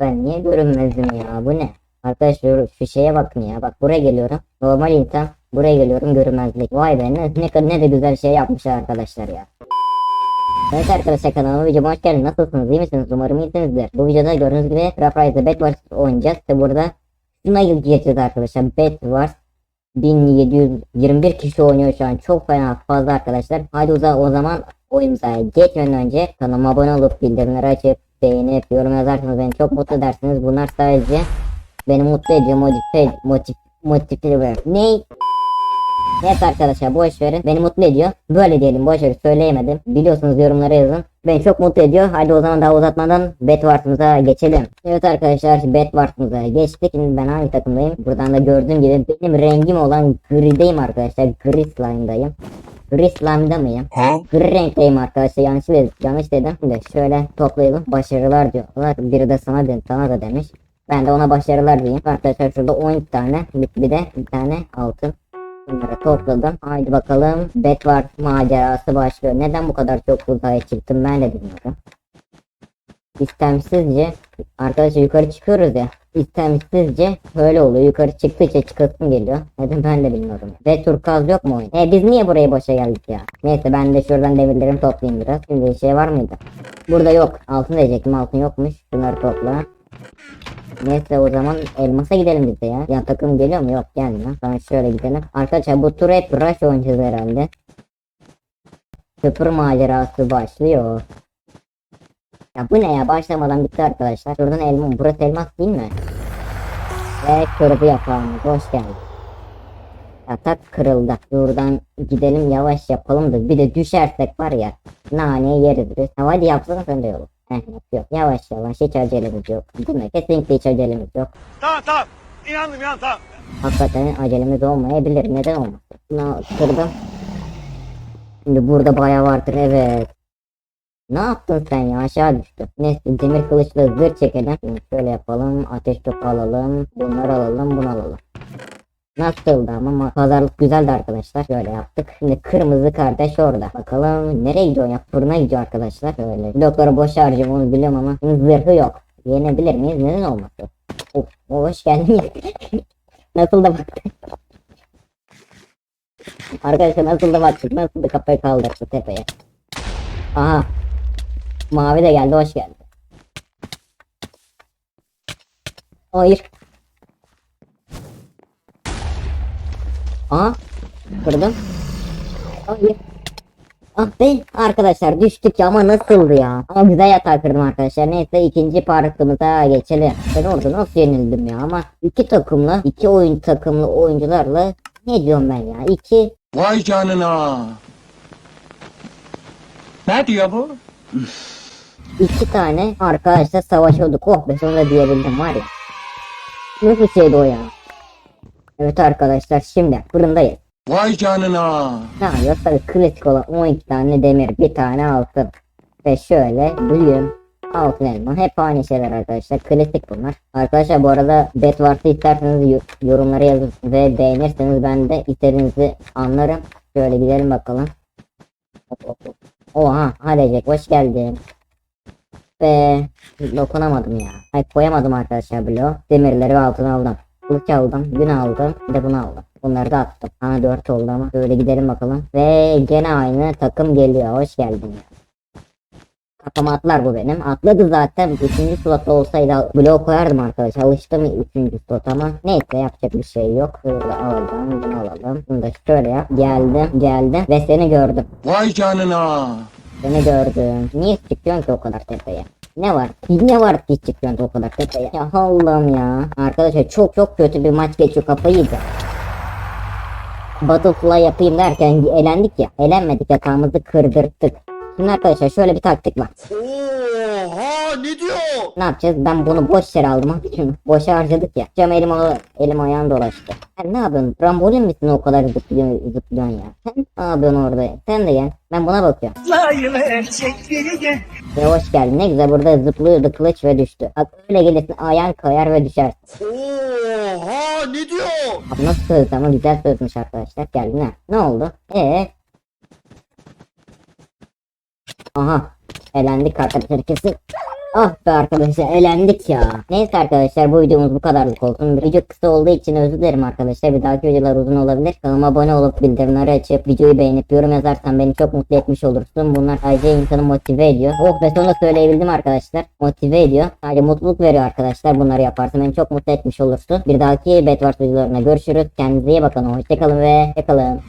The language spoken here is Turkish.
Ben niye görünmezdim ya bu ne? Arkadaşlar şu şeye bakın ya bak buraya geliyorum. Normal insan buraya geliyorum görünmezlik. Vay be ne, ne, ne de güzel şey yapmışlar arkadaşlar ya. Evet arkadaşlar kanalıma videoma hoş geldiniz. Nasılsınız iyi misiniz? Umarım iyisinizdir. Bu videoda gördüğünüz gibi Craft Bed Wars oynayacağız. Ve burada şuna geçeceğiz arkadaşlar. Bed Wars 1721 kişi oynuyor şu an. Çok fena fazla arkadaşlar. Zaman, o zaman oyunumuza geçmeden önce kanalıma abone olup bildirimleri açıp beğenip yorum yazarsanız beni çok mutlu edersiniz. Bunlar sadece beni mutlu ediyor. Motive, motiv, motive, ne? Neyse arkadaşlar boş verin. Beni mutlu ediyor. Böyle diyelim boş ver söyleyemedim. Biliyorsunuz yorumlara yazın. Beni çok mutlu ediyor. Hadi o zaman daha uzatmadan Bedwars'ımıza geçelim. Evet arkadaşlar Bedwars'ımıza geçtik. Şimdi ben hangi takımdayım? Buradan da gördüğüm gibi benim rengim olan grideyim arkadaşlar. Gri slime'dayım. Gri slime'da mıyım? Huh? Gri renkteyim arkadaşlar. Yanlış dedim. Yanlış dedim. Şimdi şöyle toplayalım. Başarılar diyorlar. Biri de sana, de, sana da demiş. Ben de ona başarılar diyeyim. Arkadaşlar şurada 12 tane. Bir, bir de bir tane altın. Bunları topladım. Haydi bakalım. Bedwars macerası başlıyor. Neden bu kadar çok uzaya çıktım ben de bilmiyorum. İstemsizce arkadaşlar yukarı çıkıyoruz ya. İstemsizce böyle oluyor. Yukarı çıktıkça çıkasım geliyor. Neden ben de bilmiyorum. Ve turkaz yok mu oyun? E biz niye buraya boşa geldik ya? Neyse ben de şuradan demirlerimi toplayayım biraz. Şimdi şey var mıydı? Burada yok. Altın diyecektim. Altın yokmuş. Bunları topla. Neyse o zaman elmasa gidelim biz de ya. Ya takım geliyor mu? Yok gelmiyor. Tamam şöyle gidelim. Arkadaşlar bu tur hep rush oynayacağız herhalde. Sıfır macerası başlıyor. Ya bu ne ya başlamadan bitti arkadaşlar. Şuradan elma. Burası elmas değil mi? Ve körpü yapalım. Hoş geldin. Yatak kırıldı. Buradan gidelim yavaş yapalım da bir de düşersek var ya nane yeriz biz. Ha, hadi yapsana sen de yolu. Heh, yok. Yavaş yavaş hiç acelemiz yok. Değil mi? Kesinlikle hiç acelemiz yok. Tamam tamam. İnandım ya tamam. Hakikaten acelemiz olmayabilir. Neden olmasın? Bunu kırdım. Şimdi burada bayağı vardır evet. Ne yaptın sen ya aşağı düştü. Neyse demir kılıçla zırh çekelim. Şimdi şöyle yapalım. Ateş topu alalım. Bunları alalım bunu alalım. Nasıldı ama ma- pazarlık güzeldi arkadaşlar. Şöyle yaptık. Şimdi kırmızı kardeş orada. Bakalım nereye gidiyor ya? Fırına gidiyor arkadaşlar. Şöyle. Blokları boş harcıyorum onu biliyorum ama şimdi zırhı yok. Yenebilir miyiz? Neden olmasın? Of, hoş geldin ya. Nasıl da baktı. Arkadaşlar nasıl da baktık. Nasıl da kafayı kaldırdı tepeye. Aha. Mavi de geldi. Hoş geldi. Hayır. Aha. Kırdım. Hayır. Ah be arkadaşlar düştük ya ama nasıldı ya? Ama güzel yatağı kırdım arkadaşlar. Neyse ikinci parkımıza geçelim. Ben orada nasıl yenildim ya ama iki takımlı, iki oyun takımlı oyuncularla ne diyorum ben ya? İki Vay canına. Ne diyor bu? İki tane arkadaşla savaşıyorduk. Oh be sonunda diyebildim var ya. Nasıl şeydi o ya? Evet arkadaşlar şimdi fırındayız. Vay canına. Ne yapıyoruz? Tabii klasik olan 12 tane demir, bir tane altın. Ve şöyle bölüm, altın elma. Hep aynı şeyler arkadaşlar. Klasik bunlar. Arkadaşlar bu arada bet varsa isterseniz yo- yorumlara yazın. Ve beğenirseniz ben de istediğinizi anlarım. Şöyle gidelim bakalım. Hop, hop, hop. Oha Jack hoş geldin. Ve dokunamadım ya. Hayır koyamadım arkadaşlar bloğu. Demirleri ve altın aldım. Kılıç aldım, gün aldım, bir de bunu aldım. Bunları da attım. Ha 4 oldu ama. Böyle gidelim bakalım. Ve gene aynı takım geliyor. Hoş geldin ya. Kafama atlar bu benim. Atladı zaten. Üçüncü slotta olsaydı blok koyardım arkadaşlar. Alıştım üçüncü slot ama. Neyse yapacak bir şey yok. Alalım. Bunu alalım. Bunu da şöyle yap. Geldim. Geldim. Ve seni gördüm. Vay canına. Seni gördüm. Niye çıkıyorsun ki o kadar tepeye? Ne var? Ne var ki çıkıyorsun o kadar tepeye? Ya Allah'ım ya. Arkadaşlar çok çok kötü bir maç geçiyor kafayı yiyeceğim. Butterfly yapayım derken elendik ya. Elenmedik yatağımızı kırdırttık. Şimdi arkadaşlar şöyle bir taktik var. Oha ne diyor? Ne yapacağız? Ben bunu boş yere aldım. Abi Şunu boşa harcadık ya. Cam elim, elim ayağım dolaştı. Sen ne yapıyorsun? Trambolin misin o kadar zıplıyorsun, zıplıyorsun ya? Sen ne yapıyorsun orada? Sen de gel. Ben buna bakıyorum. Ve hoş geldin. Ne güzel burada zıplıyordu kılıç ve düştü. Bak öyle gelirsin ayağın kayar ve düşersin. Oha ne diyor? Abi nasıl söz ama güzel sözmüş arkadaşlar. Geldin ha. Ne oldu? Ee? Aha. Elendik arkadaşlar kesin. Ah be arkadaşlar elendik ya. Neyse arkadaşlar bu videomuz bu kadarlık olsun. Video kısa olduğu için özür dilerim arkadaşlar. Bir dahaki videolar uzun olabilir. Kanalıma abone olup bildirimleri açıp videoyu beğenip yorum yazarsan beni çok mutlu etmiş olursun. Bunlar sadece insanı motive ediyor. Oh be sonunda söyleyebildim arkadaşlar. Motive ediyor. Sadece mutluluk veriyor arkadaşlar. Bunları yaparsan beni çok mutlu etmiş olursun. Bir dahaki Bedwars videolarına görüşürüz. Kendinize iyi bakın. Hoşçakalın ve kalın.